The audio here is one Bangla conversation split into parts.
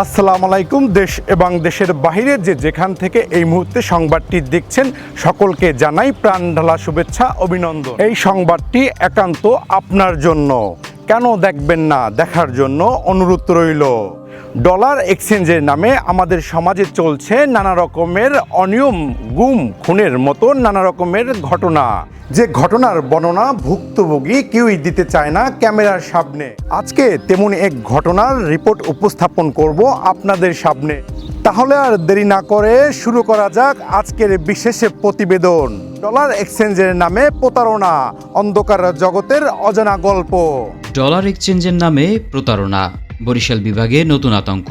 আসসালামু আলাইকুম, দেশ এবং দেশের বাহিরে যে যেখান থেকে এই মুহূর্তে সংবাদটি দেখছেন, সকলকে জানাই প্রাণ ঢালা শুভেচ্ছা, অভিনন্দন। এই সংবাদটি একান্ত আপনার জন্য। কেন দেখবেন না, দেখার জন্য অনুরোধ রইল। ডলার এক্সচেঞ্জের নামে আমাদের সমাজে চলছে নানা রকমের অনিয়ম, গুম, খুনের মতো নানা রকমের ঘটনা। যে ঘটনার বর্ণনা ভুক্তভোগী কেউই দিতে চায় না ক্যামেরার সামনে। আজকে তেমন এক ঘটনার রিপোর্ট উপস্থাপন করব আপনাদের সামনে। তাহলে আর দেরি না করে শুরু করা যাক আজকের বিশেষ প্রতিবেদন। ডলার এক্সচেঞ্জের নামে প্রতারণা, অন্ধকার জগতের অজানা গল্প। ডলার এক্সচেঞ্জের নামে প্রতারণা। বরিশাল বিভাগে নতুন আতঙ্ক।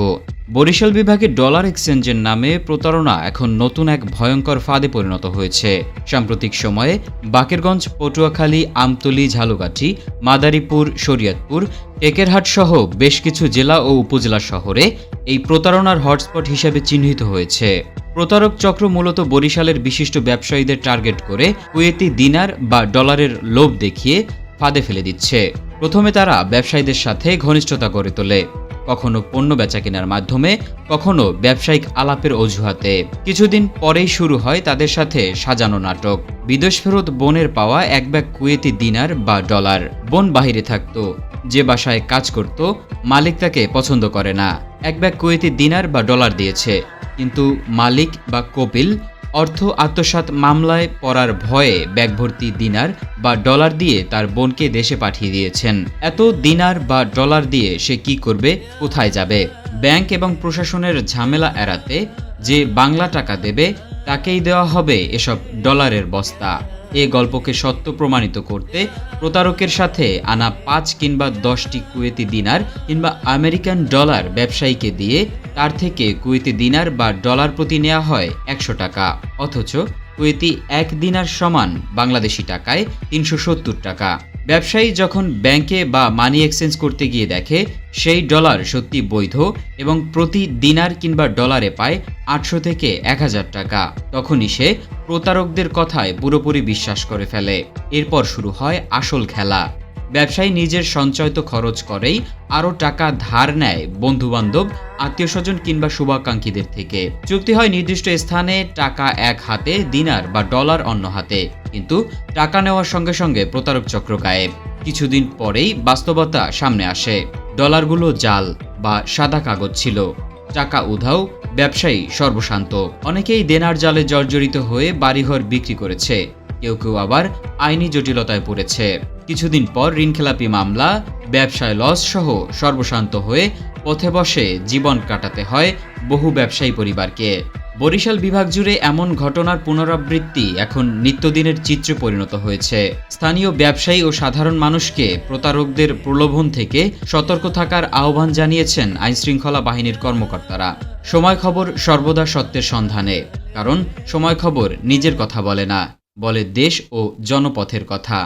বরিশাল বিভাগে ডলার এক্সচেঞ্জের নামে প্রতারণা এখন নতুন এক ভয়ঙ্কর ফাঁদে পরিণত হয়েছে। সাম্প্রতিক সময়ে বাকেরগঞ্জ, পটুয়াখালী, আমতলী, ঝালুকাঠি, মাদারীপুর, শরীয়তপুর টেকেরহাট সহ বেশ কিছু জেলা ও উপজেলা শহরে এই প্রতারণার হটস্পট হিসেবে চিহ্নিত হয়েছে। প্রতারক চক্র মূলত বরিশালের বিশিষ্ট ব্যবসায়ীদের টার্গেট করে কুয়েতি দিনার বা ডলারের লোভ দেখিয়ে ফাঁদে ফেলে দিচ্ছে। প্রথমে তারা ব্যবসায়ীদের সাথে ঘনিষ্ঠতা গড়ে তোলে। কখনো পণ্য বেচা কেনার মাধ্যমে, কখনো ব্যবসায়িক আলাপের অজুহাতে। কিছুদিন পরেই শুরু হয় তাদের সাথে সাজানো নাটক। বিদেশ ফেরত বোনের পাওয়া এক ব্যাগ কুয়েতি দিনার বা ডলার। বোন বাহিরে থাকতো, যে বাসায় কাজ করত, মালিক তাকে পছন্দ করে না। এক ব্যাগ কুয়েতি দিনার বা ডলার দিয়েছে। কিন্তু মালিক বা কপিল অর্থ আত্মসাত মামলায় পড়ার ভয়ে ব্যাগভর্তি দিনার বা ডলার দিয়ে তার বোনকে দেশে পাঠিয়ে দিয়েছেন। এত দিনার বা ডলার দিয়ে সে কি করবে, কোথায় যাবে? ব্যাংক এবং প্রশাসনের ঝামেলা এড়াতে যে বাংলা টাকা দেবে, তাকেই দেওয়া হবে এসব ডলারের বস্তা। এ গল্পকে সত্য প্রমাণিত করতে প্রতারকের সাথে আনা পাঁচ কিংবা দশটি কুয়েতি দিনার কিংবা আমেরিকান ডলার ব্যবসায়ীকে দিয়ে তার থেকে কুয়েতি দিনার বা ডলার প্রতি নেওয়া হয় একশো টাকা। অথচ কুয়েতি এক দিনার সমান বাংলাদেশি টাকায় তিনশো সত্তর টাকা। ব্যবসায়ী যখন ব্যাংকে বা মানি এক্সচেঞ্জ করতে গিয়ে দেখে, সেই ডলার সত্যি বৈধ এবং প্রতি দিনার কিংবা ডলারে পায় আটশো থেকে এক হাজার টাকা। তখনই সে প্রতারকদের কথায় পুরোপুরি বিশ্বাস করে ফেলে। এরপর শুরু হয় আসল খেলা। ব্যবসায়ী নিজের সঞ্চয় তো খরচ করেই আরও টাকা ধার নেয় বন্ধুবান্ধব আত্মীয় স্বজন কিংবা শুভাকাঙ্ক্ষীদের থেকে। চুক্তি হয় নির্দিষ্ট স্থানে টাকা এক হাতে, দিনার বা ডলার অন্য হাতে। কিন্তু টাকা নেওয়ার সঙ্গে সঙ্গে প্রতারক চক্র গায়েব। কিছুদিন পরেই বাস্তবতা সামনে আসে। ডলারগুলো জাল বা সাদা কাগজ ছিল। টাকা উধাও, ব্যবসায়ী সর্বশান্ত। অনেকেই দেনার জালে জর্জরিত হয়ে বাড়িঘর বিক্রি করেছে। কেউ কেউ আবার আইনি জটিলতায় পড়েছে। কিছুদিন পর ঋণখেলাপি মামলা, ব্যবসায় লস সহ সর্বশান্ত হয়ে পথে বসে জীবন কাটাতে হয় বহু ব্যবসায়ী পরিবারকে। বরিশাল বিভাগ জুড়ে এমন ঘটনার পুনরাবৃত্তি এখন নিত্যদিনের চিত্রে পরিণত হয়েছে। স্থানীয় ব্যবসায়ী ও সাধারণ মানুষকে প্রতারকদের প্রলোভন থেকে সতর্ক থাকার আহ্বান জানিয়েছেন আইনশৃঙ্খলা বাহিনীর কর্মকর্তারা। সময় খবর সর্বদা সত্যের সন্ধানে, কারণ সময় খবর নিজের কথা বলে না, বলে দেশ ও জনপথের কথা।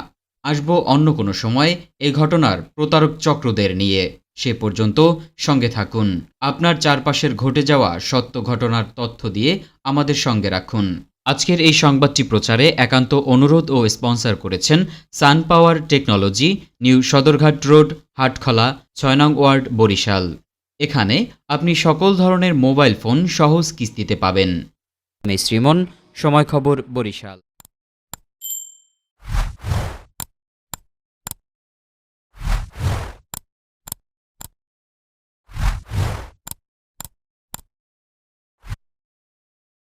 আসব অন্য কোনো সময় এই ঘটনার প্রতারক চক্রদের নিয়ে। সে পর্যন্ত সঙ্গে থাকুন। আপনার চারপাশের ঘটে যাওয়া সত্য ঘটনার তথ্য দিয়ে আমাদের সঙ্গে রাখুন। আজকের এই সংবাদটি প্রচারে একান্ত অনুরোধ ও স্পন্সর করেছেন Sun Power technology, new Sadarghat road, Hatkhola, ছয় নং ওয়ার্ড, বরিশাল। এখানে আপনি সকল ধরনের মোবাইল ফোন সহজ কিস্তিতে পাবেন। শ্রীমন, সময় খবর, বরিশাল।